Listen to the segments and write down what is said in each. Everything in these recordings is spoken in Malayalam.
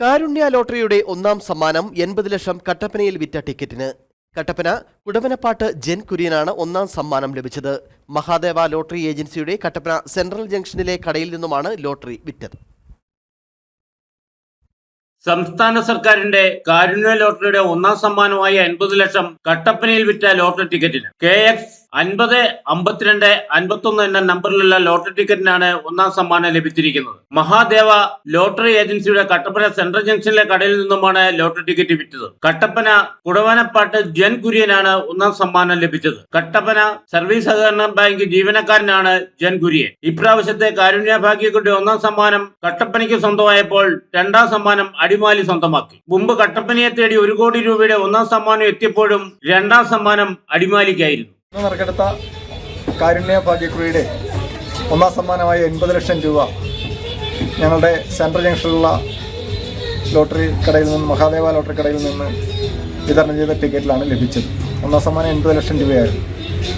കാരുണ്യ ലോട്ടറിയുടെ ഒന്നാം സമ്മാനം എൺപത് ലക്ഷം കട്ടപ്പനയിൽ വിറ്റ ടിക്കറ്റിന്. കട്ടപ്പന കുടവനപ്പാട്ട് ജെൻ കുര്യനാണ് ഒന്നാം സമ്മാനം ലഭിച്ചത്. മഹാദേവ ലോട്ടറി ഏജൻസിയുടെ കട്ടപ്പന സെൻട്രൽ ജംഗ്ഷനിലെ കടയിൽ നിന്നുമാണ് ലോട്ടറി വിറ്റത്. സംസ്ഥാന സർക്കാരിന്റെ കാരുണ്യ ലോട്ടറിയുടെ ഒന്നാം സമ്മാനമായ എൺപത് ലക്ഷം കട്ടപ്പനയിൽ വിറ്റ ലോട്ടറി ടിക്കറ്റിന്. കെ എക്സ് അൻപത് അമ്പത്തിരണ്ട് അൻപത്തൊന്ന് എന്ന നമ്പറിലുള്ള ലോട്ടറി ടിക്കറ്റിനാണ് ഒന്നാം സമ്മാനം ലഭിച്ചിരിക്കുന്നത്. മഹാദേവ ലോട്ടറി ഏജൻസിയുടെ കട്ടപ്പന സെൻട്രൽ ജംഗ്ഷനിലെ കടയിൽ നിന്നുമാണ് ലോട്ടറി ടിക്കറ്റ് വിറ്റത്. കട്ടപ്പന കുടവനപ്പാട്ട് ജൻ കുര്യനാണ് ഒന്നാം സമ്മാനം ലഭിച്ചത്. കട്ടപ്പന സർവീസ് സഹകരണ ബാങ്ക് ജീവനക്കാരനാണ് ജൻ കുര്യൻ. ഇപ്രാവശ്യത്തെ കാരുണ്യ ഭാഗ്യക്കുട്ടി ഒന്നാം സമ്മാനം കട്ടപ്പനയ്ക്ക് സ്വന്തമായപ്പോൾ രണ്ടാം സമ്മാനം അടിമാലി സ്വന്തമാക്കി. മുമ്പ് കട്ടപ്പനയെ തേടി ഒരു കോടി രൂപയുടെ ഒന്നാം സമ്മാനം എത്തിയപ്പോഴും രണ്ടാം സമ്മാനം അടിമാലിക്കായിരുന്നു. ഇന്ന് നറുക്കെടുത്ത കാരുണ്യ ഭാഗ്യക്കുറിയുടെ ഒന്നാം സമ്മാനമായ എൺപത് ലക്ഷം രൂപ ഞങ്ങളുടെ സെൻട്രൽ ജംഗ്ഷനിലുള്ള ലോട്ടറി കടയിൽ നിന്ന് മഹാദേവ ലോട്ടറി കടയിൽ നിന്ന് വിതരണം ചെയ്ത ടിക്കറ്റിലാണ് ലഭിച്ചത്. ഒന്നാം സമ്മാനം എൺപത് ലക്ഷം രൂപയായിരുന്നു.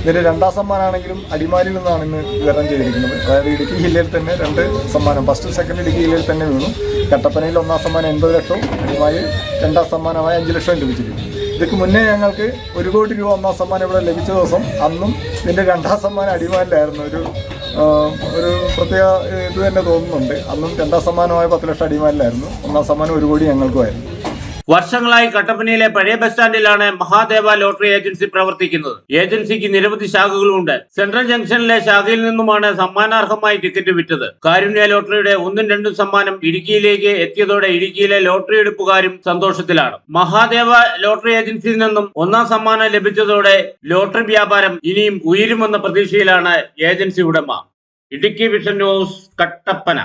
ഇതിന്റെ രണ്ടാം സമ്മാനമാണെങ്കിലും അടിമാലിയിൽ നിന്നാണ് ഇന്ന് വിതരണം ചെയ്തിരിക്കുന്നത്. അതായത് ഇടുക്കി ജില്ലയിൽ തന്നെ രണ്ട് സമ്മാനം. ഫസ്റ്റ് സെക്കൻഡ് ഇടുക്കി ജില്ലയിൽ തന്നെ വീണു. കട്ടപ്പനയിൽ ഒന്നാം സമ്മാനം എൺപത് ലക്ഷവും അടിമാലിയിൽ രണ്ടാം സമ്മാനമായ അഞ്ച് ലക്ഷവും ലഭിച്ചിരിക്കുന്നു. ഇതിക്ക് മുന്നേ ഞങ്ങൾക്ക് ഒരു കോടി രൂപ ഒന്നാം സമ്മാനം ഇവിടെ ലഭിച്ച ദിവസം അന്നും ഇതിന്റെ രണ്ടാം സമ്മാനം അടിമാലിലായിരുന്നു. ഒരു ഒരു പ്രത്യേക ഇത് തന്നെ തോന്നുന്നുണ്ട്. അന്നും രണ്ടാം സമ്മാനമായ പത്ത് ലക്ഷം അടിമാലിലായിരുന്നു. ഒന്നാം സമ്മാനം ഒരു കോടി ഞങ്ങൾക്കുമായിരുന്നു. വർഷങ്ങളായി കട്ടപ്പനയിലെ പഴയ ബസ് സ്റ്റാൻഡിലാണ് മഹാദേവ ലോട്ടറി ഏജൻസി പ്രവർത്തിക്കുന്നത്. ഏജൻസിക്ക് നിരവധി ശാഖകളുണ്ട്. സെൻട്രൽ ജംഗ്ഷനിലെ ശാഖയിൽ നിന്നുമാണ് സമ്മാനാർഹമായി ടിക്കറ്റ് വിറ്റത്. കാരുണ്യ ലോട്ടറിയുടെ ഒന്നും രണ്ടും സമ്മാനം ഇടുക്കിയിലേക്ക് എത്തിയതോടെ ഇടുക്കിയിലെ ലോട്ടറി എടുപ്പുകാരും സന്തോഷത്തിലാണ്. മഹാദേവ ലോട്ടറി ഏജൻസിയിൽ നിന്നും ഒന്നാം സമ്മാനം ലഭിച്ചതോടെ ലോട്ടറി വ്യാപാരം ഇനിയും ഉയരുമെന്ന പ്രതീക്ഷയിലാണ് ഏജൻസി ഉടമ. Idukki vision news Kattappana.